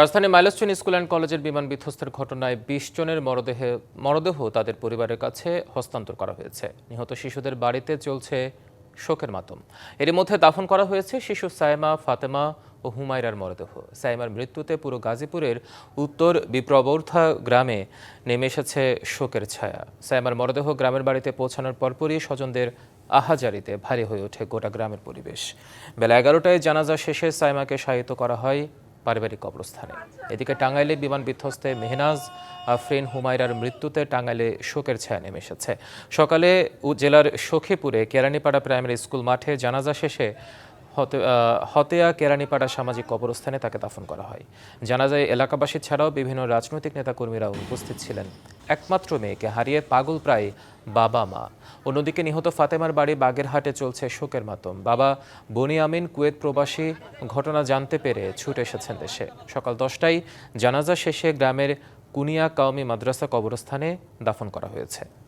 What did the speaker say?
রাজধানী milestone school and কলেজের বিমান বিধ্বস্তের ঘটনায় বিশ জনের মরদেহে, মরদেহ তাদের পরিবারের কাছে হস্তান্তর করা হয়েছে। নিহত শিশুদের বাড়িতে চলছে শোকের মাতম। এর মধ্যে দাফন করা হয়েছে শিশু সাইমা, ফাতেমা ও হুমায়রার মরদেহ। সাইমার মৃত্যুতে পুরো গাজীপুরের উত্তর বিপ্রবর্থা গ্রামে নেমে এসেছে শোকের ছায়া। সাইমার মরদেহ গ্রামের বাড়িতে পৌঁছানোর পরপরই স্বজনদের আহাজারিতে ভারী হয়ে ওঠে গোটা গ্রামের পরিবেশ। বেলা এগারোটায় জানাজা শেষে সাইমাকে শায়িত করা হয় পারিবারিক কবরস্থানে। এদিকে টাঙ্গাইলে বিমান বিধ্বস্তে মেহনাজ আফরিন হুমায়রার মৃত্যুতে টাঙ্গাইলে শোকের ছায়া নেমে এসেছে। সকালে জেলার সখীপুরে কেরানীপাড়া প্রাইমারি স্কুল মাঠে জানাজা শেষে হতেয়া কেরানীপাড়া সামাজিক কবরস্থানে তাকে দাফন করা হয়। জানাজায় এলাকাবাসী ছাড়াও বিভিন্ন রাজনৈতিক নেতাকর্মীরাও উপস্থিত ছিলেন। একমাত্র মেয়েকে হারিয়ে পাগল প্রায় বাবা মা। অন্যদিকে নিহত ফাতেমার বাড়ি বাগেরহাটে চলছে শোকের মাতম। বাবা বনি আমিন কুয়েত প্রবাসী, ঘটনা জানতে পেরে ছুটে এসেছেন দেশে। সকাল দশটায় জানাজা শেষে গ্রামের কুনিয়া কাউমি মাদ্রাসা কবরস্থানে দাফন করা হয়েছে।